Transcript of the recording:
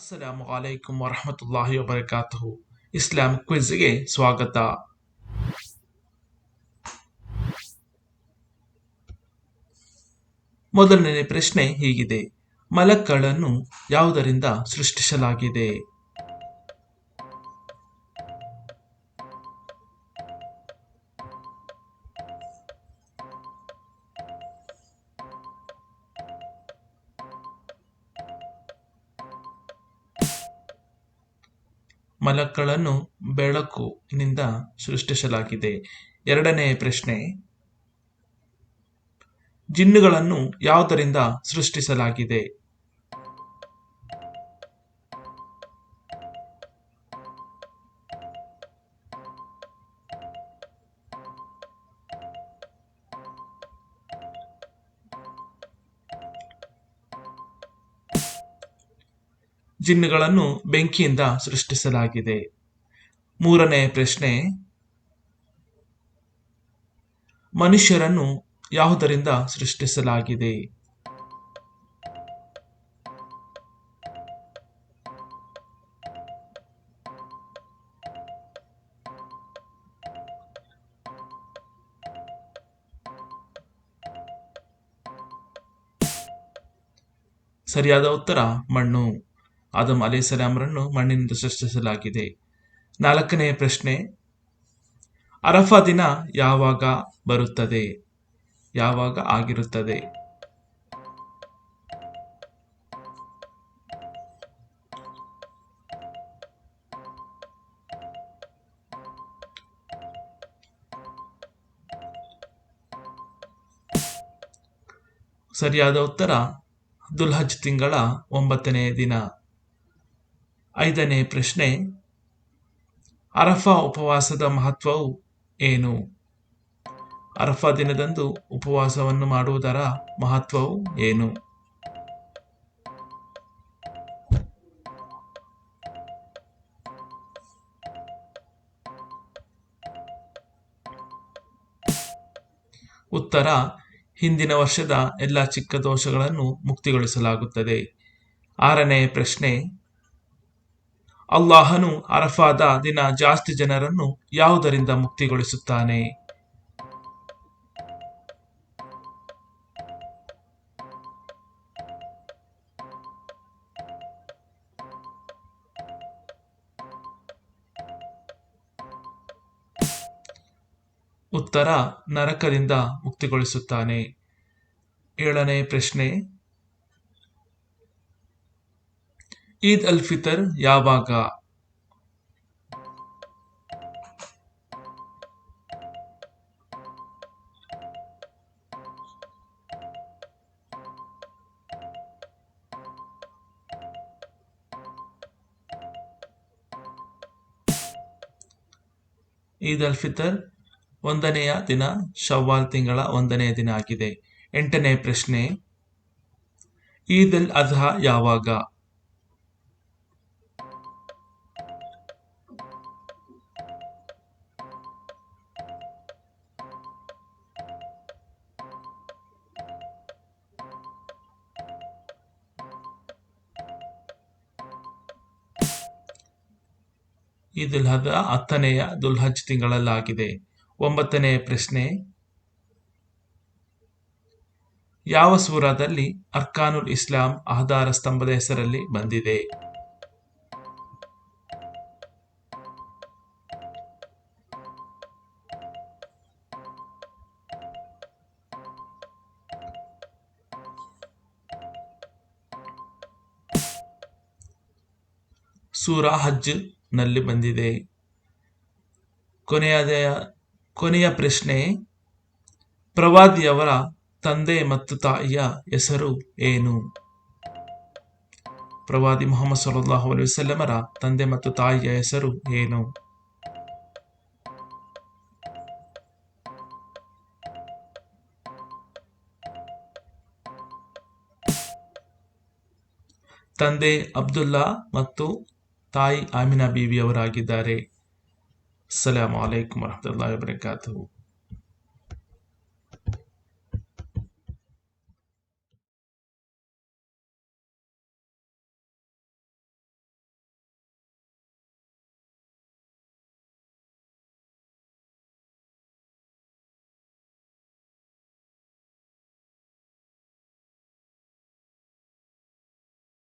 ಅಸ್ಸಲಾಮು ಅಲೈಕುಂ ವರಹಮತುಲ್ಲಾಹಿ ವಬರಕಾತುಹು ಇಸ್ಲಾಂ ಕ್ವಿಜ್ಗೆ ಸ್ವಾಗತ. ಮೊದಲನೇ ಪ್ರಶ್ನೆ ಹೀಗಿದೆ. ಮಲಕ್ಗಳನ್ನು ಯಾವುದರಿಂದ ಸೃಷ್ಟಿಸಲಾಗಿದೆ? ಮಲಕ್ಗಳನ್ನು ಬೆಳಕುನಿಂದ ಸೃಷ್ಟಿಸಲಾಗಿದೆ. ಎರಡನೇ ಪ್ರಶ್ನೆ ಜಿನ್ನುಗಳನ್ನು ಯಾವುದರಿಂದ ಸೃಷ್ಟಿಸಲಾಗಿದೆ? ಜಿನ್ನುಗಳನ್ನು ಬೆಂಕಿಯಿಂದ ಸೃಷ್ಟಿಸಲಾಗಿದೆ. ಮೂರನೇ ಪ್ರಶ್ನೆ ಮನುಷ್ಯರನ್ನು ಯಾವುದರಿಂದ ಸೃಷ್ಟಿಸಲಾಗಿದೆ? ಸರಿಯಾದ ಉತ್ತರ ಮಣ್ಣು. ಆದಮ್ ಅಲಿಸಲಾಮರನ್ನು ಮಣ್ಣಿನಿಂದ ಸೃಷ್ಟಿಸಲಾಗಿದೆ. ನಾಲ್ಕನೆಯ ಪ್ರಶ್ನೆ, ಅರಫಾ ದಿನ ಯಾವಾಗ ಬರುತ್ತದೆ? ಯಾವಾಗ ಆಗಿರುತ್ತದೆ? ಸರಿಯಾದ ಉತ್ತರ ದುಲ್ಹಜ್ ತಿಂಗಳ ಒಂಬತ್ತನೇ ದಿನ. ಐದನೇ ಪ್ರಶ್ನೆ, ಅರಫಾ ಉಪವಾಸದ ಮಹತ್ವವು ಏನು? ಅರಫಾ ದಿನದಂದು ಉಪವಾಸವನ್ನು ಮಾಡುವುದರ ಮಹತ್ವವು ಏನು? ಉತ್ತರ, ಹಿಂದಿನ ವರ್ಷದ ಎಲ್ಲ ಚಿಕ್ಕ ದೋಷಗಳನ್ನು ಮುಕ್ತಿಗೊಳಿಸಲಾಗುತ್ತದೆ. ಆರನೇ ಪ್ರಶ್ನೆ ಅಲ್ಲಾಹನು ಅರಫಾದ ದಿನ ಜಾಸ್ತಿ ಜನರನ್ನು ಯಾವುದರಿಂದ ಮುಕ್ತಿಗೊಳಿಸುತ್ತಾನೆ? ಉತ್ತರ ನರಕದಿಂದ ಮುಕ್ತಿಗೊಳಿಸುತ್ತಾನೆ. ಏಳನೇ ಪ್ರಶ್ನೆ ಈದ್ ಅಲ್ ಫಿತರ್ ಯಾವಾಗ? ಈದ್ ಅಲ್ ಫಿತರ್ ಒಂದನೆಯ ದಿನ ಶವ್ವಾಲ್ ತಿಂಗಳ ಒಂದನೆಯ ದಿನ ಆಗಿದೆ. ಎಂಟನೇ ಪ್ರಶ್ನೆ, ಈದ್ ಅಲ್ ಅಜ್ಹಾ ಯಾವಾಗ? ಈದ್ ದುಲ್ಹದ ಹದ ಹತ್ತನೆಯ ದುಲ್ಹಜ್ ತಿಂಗಳಲ್ಲಾಗಿದೆ. ಒಂಬತ್ತನೆಯ ಪ್ರಶ್ನೆ, ಯಾವ ಸೂರಾದಲ್ಲಿ ಅರ್ಕಾನುಲ್ ಇಸ್ಲಾಂ ಆಧಾರ ಸ್ತಂಭದ ಹೆಸರಲ್ಲಿ ಬಂದಿದೆ? ಸೂರಾ ಹಜ್ ನಲ್ಲಿ ಬಂದಿದೆ. ಕೊನೆಯದ, ಕೊನೆಯ ಪ್ರಶ್ನೆ ಪ್ರವಾದಿಯವರ ತಂದೆ ಮತ್ತು ತಾಯಿಯ ಹೆಸರು ಏನು? ಪ್ರವಾದಿ ಮೊಹಮ್ಮದ್ ಸಲ್ಲಾಹು ಅಲೈಹಿ ವಸಲ್ಲಮರ ತಂದೆ ಮತ್ತು ತಾಯಿಯ ಹೆಸರು ಏನು? ತಂದೆ ಅಬ್ದುಲ್ಲಾ ಮತ್ತು ತಾಯಿ ಆಮಿನಾ ಬೀವಿಯವರಾಗಿದ್ದಾರೆ ಅಸ್ಸಲಾಮು ಅಲೈಕುಂ ವರಹಮತುಲ್ಲಾಹಿ ವಬರಕಾತುಹು.